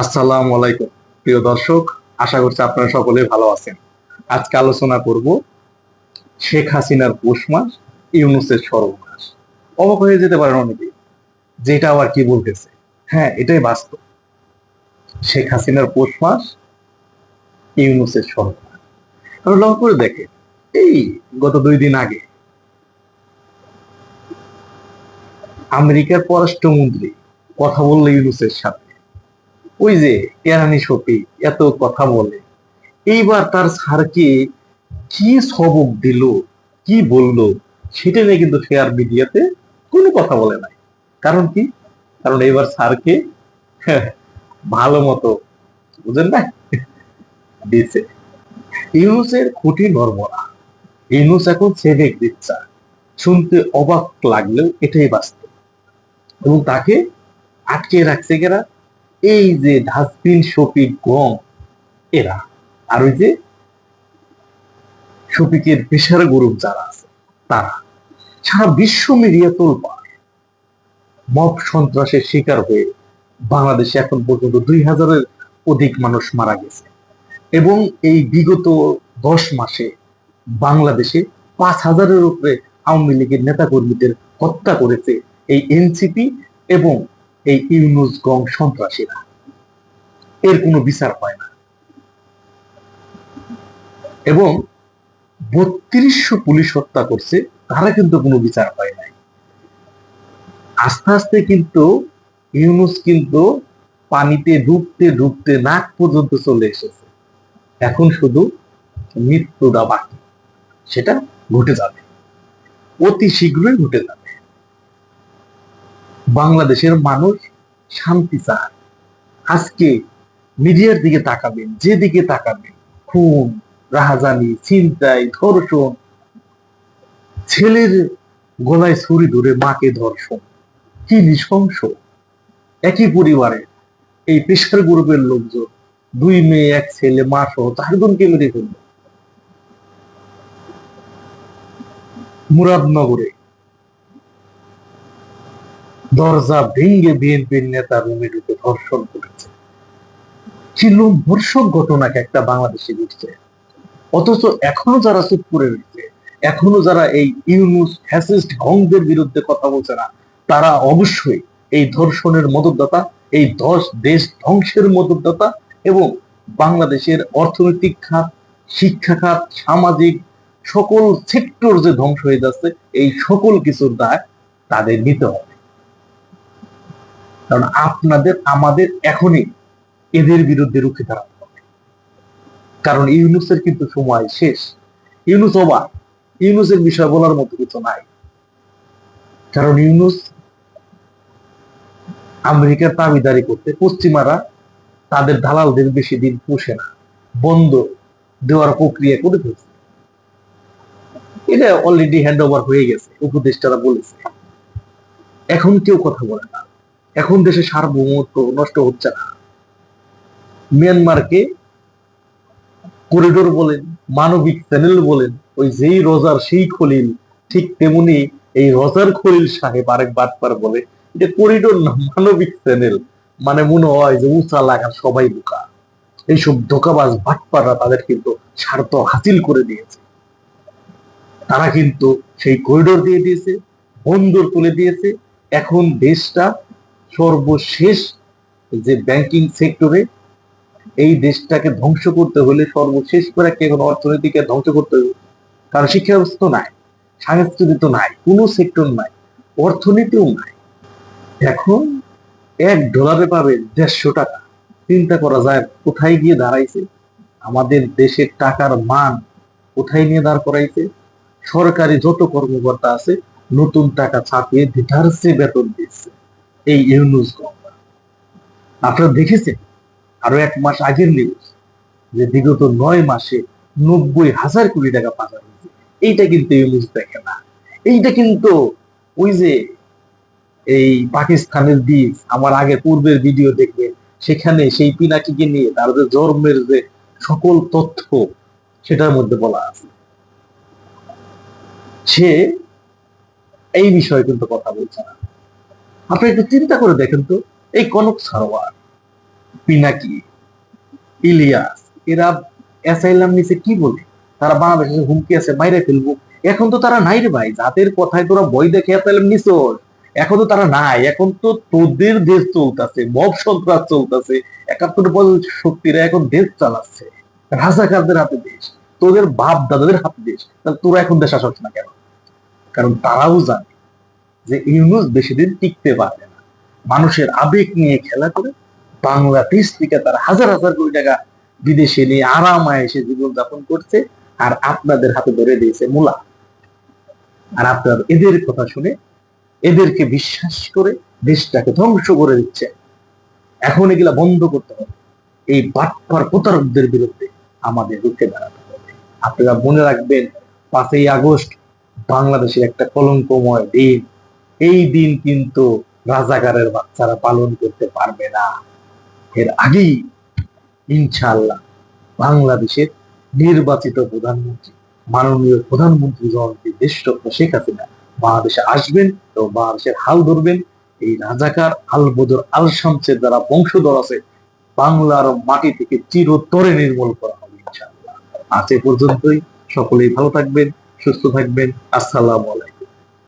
আসসালামু আলাইকুম। প্রিয় দর্শক, আশা করছি আপনারা সকলে ভালো আছেন। আজকে আলোচনা করব শেখ হাসিনার পৌষ মাস, ইউনুসের সর্বনাশ অবাক হয়ে যেতে পারেন অনেকে যেটা আবার কি বলতেছে? হ্যাঁ এটাই বাস্তব। শেখ হাসিনার পৌষ মাস, ইউনুসের সর্বনাশ আপনি লক্ষ্য করে দেখেন, এই গত দুই দিন আগে আমেরিকার পররাষ্ট্রমন্ত্রী কথা বলল ইউনুসের সাথে। ওই যে কেরানি শফি এত কথা বলে। এইবার তার স্যারকে কি সবক দিল, কি বলল, সেটা নিয়ে কিন্তু শেয়ার মিডিয়াতে কোনো কথা বলে নাই। কারণ কি? কারণ এবার স্যারকে ভালো মতো বুঝেন না? দিছে ইউনুসের খুঁটি নর্মরা। ইউনুস এখন সেভেক দিচ্ছা। শুনতে অবাক লাগলেও এটাই বাস্তব। এবং তাকে আটকে রাখছে কেরা? এই যে ডাস্টবিন শফিক গম, এরা আর ওই যে শফিকের পেশার গ্রুপ যারা আছে, তারা সারা বিশ্ব মিডিয়া তোলপাড় মব সন্ত্রাসের শিকার হয়ে বাংলাদেশে এখন পর্যন্ত দুই হাজারের অধিক মানুষ মারা গেছে। এবং এই বিগত দশ মাসে বাংলাদেশে পাঁচ হাজারের উপরে আওয়ামী লীগের নেতাকর্মীদের হত্যা করেছে এই এনসিপি এবং এই ইউনুস গং সন্ত্রাসীরা। এর কোনো বিচার হয় না। এবং বত্রিশশো পুলিশ হত্যা করছে, তারা কিন্তু কোনো বিচার হয় নাই। আস্তে আস্তে কিন্তু ইউনুস কিন্তু পানিতে ডুবতে ডুবতে নাক পর্যন্ত চলে এসেছে। এখন শুধু মৃত্যুটা বাকি, সেটা ঘটে যাবে। অতি শীঘ্রই ঘটে যাবে। বাংলাদেশের মানুষ শান্তি চায়। আজকে মিডিয়ার দিকে তাকাবেন, যেদিকে তাকাবেন, খুন, রাহাজানি চিন্তাই ধর্ষণ, ছেলের গলায় ছুরি ধরে মাকে ধর্ষণ, কি নৃশংস। একই পরিবারে এই পেশার গ্রুপের লোকজন, দুই মেয়ে, এক ছেলে, মা সহ চারজনকে মেরে ফেলল মুরাদনগরে দরজা ভেঙ্গে বিএনপির নেতা রুমে ঢুকে ধর্ষণ করেছে। ছিল ধর্ষক ঘটনাকে একটা বাংলাদেশে ঘটছে। অথচ এখনও যারা চুপ করে রয়েছে, এখনও যারা এই ইউনুস ফ্যাসিস্ট গংদের বিরুদ্ধে কথা বলছে না, তারা অবশ্যই এই ধর্ষণের মদতদাতা, এই দশ দেশ ধ্বংসের মদতদাতা এবং বাংলাদেশের অর্থনৈতিক খাত, শিক্ষা খাত, সামাজিক সকল সেক্টর যে ধ্বংস হয়ে যাচ্ছে, এই সকল কিছুর দায় তাদের নিতে হবে। কারণ আপনাদের, আমাদের এখনই এদের বিরুদ্ধে রুখে দাঁড়াতে হবে। কারণ ইউনুসের কিন্তু সময় শেষ। ইউনুস অবাক। ইউনুসের বিষয় বলার মতো কিছু নাই। কারণ ইউনুস আমেরিকার দাবিদারি করতে পশ্চিমারা তাদের দালালদের বেশি দিন পুষে না। বন্ধ দেওয়ার প্রক্রিয়া করে ফেলছে। এটা অলরেডি হ্যান্ড ওভার হয়ে গেছে, উপদেষ্টারা বলেছে। এখন কেউ কথা বলে না। এখন দেশে সার্বভৌমত্ব নষ্ট হচ্ছে না। মিয়ানমারকে করিডোর বলেন, মানবিক চ্যানেল বলেন, ওই যেই রোজার সেই খলিল, ঠিক তেমনি এই রোজার খলিল সাহেব আরেক বাটপার বলে, এটা করিডোর না, মানবিক চ্যানেল মানে মনে হয় যে উঁচা লাগার সবাই বোকা। এইসব ধোকাবাজ বাটপাররা তাদের কিন্তু স্বার্থ হাসিল করে দিয়েছে। তারা কিন্তু সেই করিডোর দিয়ে দিয়েছে, বন্দর তুলে দিয়েছে। এখন দেশটা সর্বশেষ যে ব্যাংকিং সেক্টরে এই দেশটাকে ধ্বংস করতে হলে সর্বশেষ করে একটা এখন অর্থনীতিকে ধ্বংস করতে হবে কারণ শিক্ষা ব্যবস্থা নাই সংস্কৃতি তো নাই, কোনো সেক্টর নাই, অর্থনীতিও নাই। এখন এক ডলারে পাবে দেড়শো টাকা। চিন্তা করা যায় কোথায় গিয়ে দাঁড়াইছে? আমাদের দেশের টাকার মান কোথায় নিয়ে দাঁড় করাইছে? সরকারি যত কর্মকর্তা আছে, নতুন টাকা ছাপিয়ে ডিটার্সে বেতন দিচ্ছে। এই ইউনুস গঙ্গা আপনারা দেখেছেন, আরও এক মাস আগের নিউজ যে বিগত নয় মাসে নব্বই হাজার কোটি টাকা পাচার হয়েছে। এইটা কিন্তু ইউনুস দেখে না। এইটা কিন্তু ওই যে এই পাকিস্তানের বীজ আমার আগে পূর্বের ভিডিও দেখবে, সেখানে সেই পিনাকিকে নিয়ে তার যে জন্মের যে সকল তথ্য, সেটার মধ্যে বলা আছে। সে এই বিষয়ে কিন্তু কথা বলছে না। আপনি একটু চিন্তা করে দেখেন তো, এই কনক সারোয়ার, পিনাকি, ইলিয়াস, এরা অ্যাসাইলাম নিচে কি বলে? তারা বাংলাদেশে হুমকি আছে বাইরে ফেলব। এখন তো তারা নাই রে ভাই যাদের কথায় তোরা বই দেখে অ্যাসাইলাম নিছ এখন তো তারা নাই, এখন তো তোদের দেশ চলতেছে, মব সন্ত্রাস চলতেছে, একাত্তর বল শক্তিরা এখন দেশ চালাচ্ছে। রাজাকারদের হাতে দেশ, তোদের বাপ দাদাদের হাতে দেশ, তাহলে তোরা এখন দেশ আসাচ্ছ না কেন? কারণ তারাও জানে যে ইউনুস বেশি দিন টিকতে পারবে না। মানুষের আবেগ নিয়ে খেলা করে বাংলাদেশ থেকে তারা হাজার হাজার কোটি টাকা বিদেশে নিয়ে আরাম এসে জীবন যাপন করছে আর আপনাদের হাতে ধরে দিয়েছে মূলা। আর আপনার এদের কথা শুনে এদেরকে বিশ্বাস করে দেশটাকে ধ্বংস করে দিচ্ছে। এখন এগুলা বন্ধ করতে হবে। এই বাটপার প্রতারকদের বিরুদ্ধে আমাদের রুখে দাঁড়াতে হবে। আপনারা মনে রাখবেন, পাঁচই আগস্ট বাংলাদেশের একটা কলঙ্কময় দিন। এই দিন কিন্তু রাজাকারের বাচ্চারা পালন করতে পারবে না। এর আগেই ইনশাআল্লাহ বাংলাদেশের নির্বাচিত প্রধানমন্ত্রী, মাননীয় প্রধানমন্ত্রী জনপ্রিয় দেশরত্ন শেখ হাসিনা বাংলাদেশে আসবেন এবং বাংলাদেশের হাল ধরবেন। এই রাজাকার আল বদর আল শামসের দ্বারা বংশধর আছে। বাংলার মাটি থেকে চিরতরে নির্মূল করা হবে ইনশাআল্লাহ। আজ এ পর্যন্তই। সকলেই ভালো থাকবেন, সুস্থ থাকবেন। আসসালামু আলাইকুম।